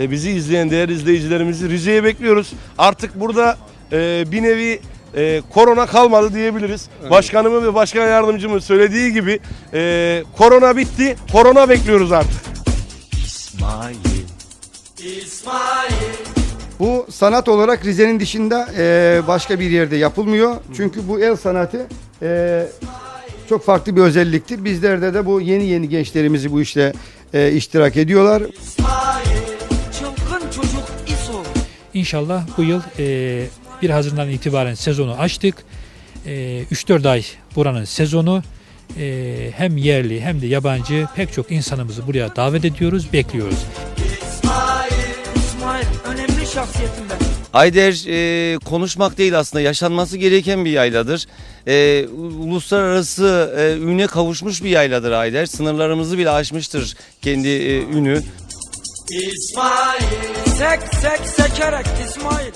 e, bizi izleyen değerli izleyicilerimizi Rize'ye bekliyoruz. Artık burada e, bir nevi e, korona kalmadı diyebiliriz. Başkanımın ve başkan yardımcımın söylediği gibi e, korona bitti, korona bekliyoruz artık. Bu sanat olarak Rize'nin dışında e, başka bir yerde yapılmıyor. Çünkü bu el sanatı e, çok farklı bir özelliktir. Bizlerde de bu yeni yeni gençlerimizi bu işte e, iştirak ediyorlar. Çılgın çocuk İso. İnşallah bu yıl e, 1 Haziran'dan itibaren sezonu açtık. E, 3-4 ay buranın sezonu. E, hem yerli hem de yabancı pek çok insanımızı buraya davet ediyoruz, bekliyoruz. İsmail önemli şahsiyetim ben. Ayder e, konuşmak değil aslında yaşanması gereken bir yayladır. E, uluslararası e, üne kavuşmuş bir yayladır Ayder. Sınırlarımızı bile aşmıştır kendi e, ünü. Sek sek sekerek İsmail.